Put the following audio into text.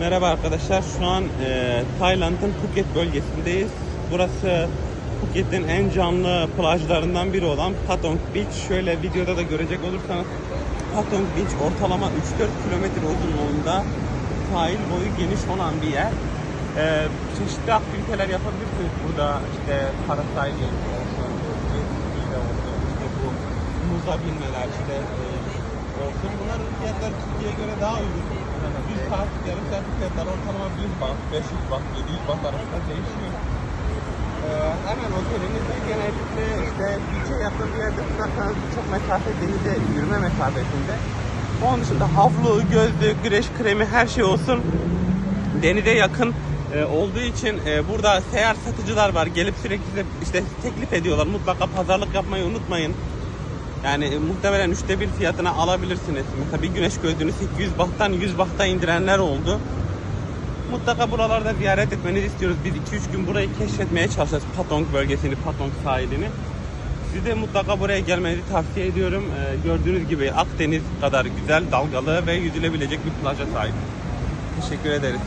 Merhaba arkadaşlar. Şu an e, Tayland'ın Phuket bölgesindeyiz. Burası Phuket'in en canlı plajlarından biri olan Patong Beach. Şöyle videoda da görecek olursanız Patong Beach ortalama 3-4 kilometre uzunluğunda sahil boyu geniş olan bir yer. E, çeşitli aktiviteler yapabilirsiniz burada. İşte olsun, işte bu muza binmeler, işte e, olsun. Bunların fiyatları Türkiye'ye göre daha uygun. Saat, yarım saat fiyatları ortalama 100 baht, 500 baht, 700 baht arasında değişiyor. Ee, hemen otelimizde genellikle işte beach'e yakın bir yerde tutarsanız çok mesafe denize yürüme mesafesinde. Onun dışında havlu, gözlük, güneş kremi her şey olsun denize yakın e, olduğu için e, burada seyahat satıcılar var. Gelip sürekli de işte teklif ediyorlar. Mutlaka pazarlık yapmayı unutmayın. Yani e, muhtemelen üçte bir fiyatına alabilirsiniz. Mesela bir güneş gözlüğünü 800 bahttan 100 bahta indirenler oldu. Mutlaka buralarda ziyaret etmenizi istiyoruz. Biz 2-3 gün burayı keşfetmeye çalışacağız. Patong bölgesini, Patong sahilini. Size mutlaka buraya gelmenizi tavsiye ediyorum. Ee, gördüğünüz gibi Akdeniz kadar güzel, dalgalı ve yüzülebilecek bir plaja sahip. Teşekkür ederiz.